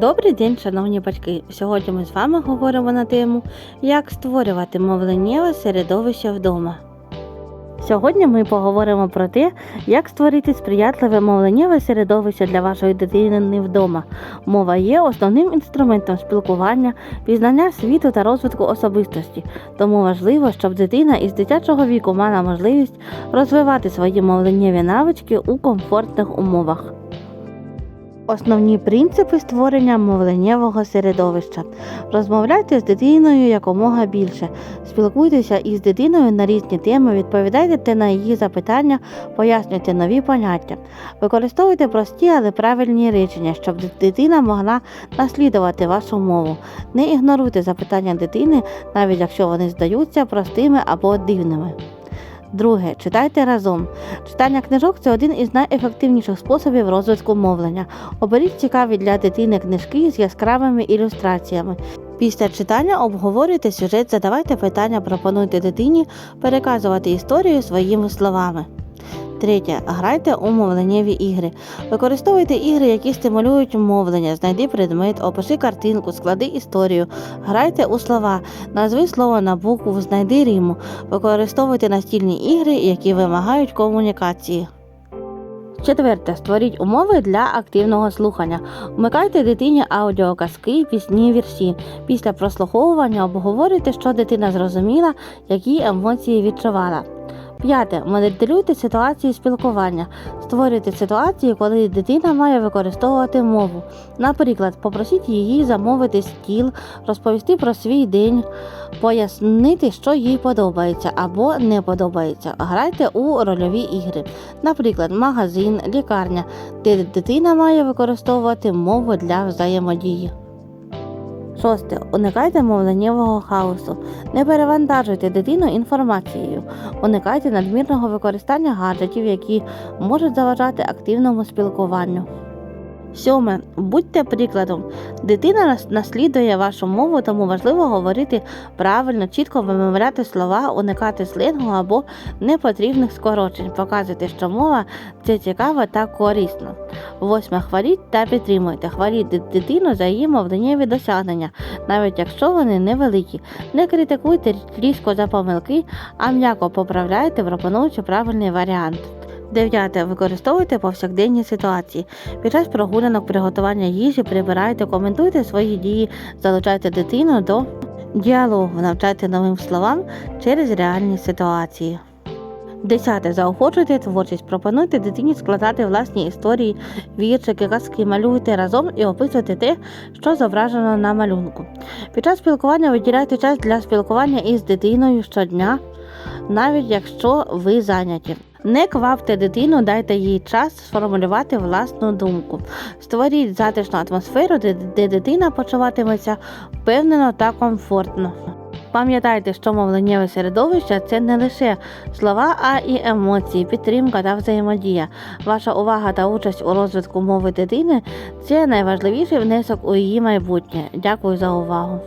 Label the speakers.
Speaker 1: Добрий день, шановні батьки! Сьогодні ми з вами говоримо на тему, як створювати мовленнєве середовище вдома. Сьогодні ми поговоримо про те, як створити сприятливе мовленнєве середовище для вашої дитини вдома. Мова є основним інструментом спілкування, пізнання світу та розвитку особистості, тому важливо, щоб дитина із дитячого віку мала можливість розвивати свої мовленнєві навички у комфортних умовах. Основні принципи створення мовленнєвого середовища. Розмовляйте з дитиною якомога більше. Спілкуйтеся із дитиною на різні теми, відповідайте на її запитання, пояснюйте нові поняття. Використовуйте прості, але правильні речення, щоб дитина могла наслідувати вашу мову. Не ігноруйте запитання дитини, навіть якщо вони здаються простими або дивними. Друге, читайте разом. Читання книжок це один із найефективніших способів розвитку мовлення. Оберіть цікаві для дитини книжки з яскравими ілюстраціями. Після читання обговорюйте сюжет, задавайте питання, пропонуйте дитині переказувати історію своїми словами. Третє. Грайте у мовленнєві ігри. Використовуйте ігри, які стимулюють мовлення. Знайди предмет, опиши картинку, склади історію. Грайте у слова, назви слово на букву, знайди ріму. Використовуйте настільні ігри, які вимагають комунікації. Четверте. Створіть умови для активного слухання. Вмикайте дитині аудіоказки, пісні, вірші. Після прослуховування обговорюйте, що дитина зрозуміла, які емоції відчувала. П'яте. Моделюйте ситуації спілкування. Створюйте ситуації, коли дитина має використовувати мову. Наприклад, попросіть її замовити стіл, розповісти про свій день, пояснити, що їй подобається або не подобається. Грайте у рольові ігри, наприклад, магазин, лікарня, де дитина має використовувати мову для взаємодії. Шосте. Уникайте мовленнєвого хаосу. Не перевантажуйте дитину інформацією. Уникайте надмірного використання гаджетів, які можуть заважати активному спілкуванню. Сьоме. Будьте прикладом. Дитина наслідує вашу мову, тому важливо говорити правильно, чітко вимовляти слова, уникати сленгу або непотрібних скорочень, показуйте, що мова це цікаво та корисно. Восьме. Хваліть та підтримуйте. Хваліть дитину за її мовленнєві досягнення, навіть якщо вони невеликі. Не критикуйте різко за помилки, а м'яко поправляйте, пропонуючи правильний варіант. Дев'яте. Використовуйте повсякденні ситуації. Під час прогулянок, приготування їжі прибирайте, коментуйте свої дії, залучайте дитину до діалогу, навчайте новим словам через реальні ситуації. Десяте. Заохочуйте творчість. Пропонуйте дитині складати власні історії, віршики, казки, малюйте разом і описуйте те, що зображено на малюнку. Під час спілкування виділяйте час для спілкування із дитиною щодня, навіть якщо ви зайняті. Не квапте дитину, дайте їй час сформулювати власну думку. Створіть затишну атмосферу, де, дитина почуватиметься впевнено та комфортно. Пам'ятайте, що мовленнєве середовище це не лише слова, а і емоції, підтримка та взаємодія. Ваша увага та участь у розвитку мови дитини це найважливіший внесок у її майбутнє. Дякую за увагу.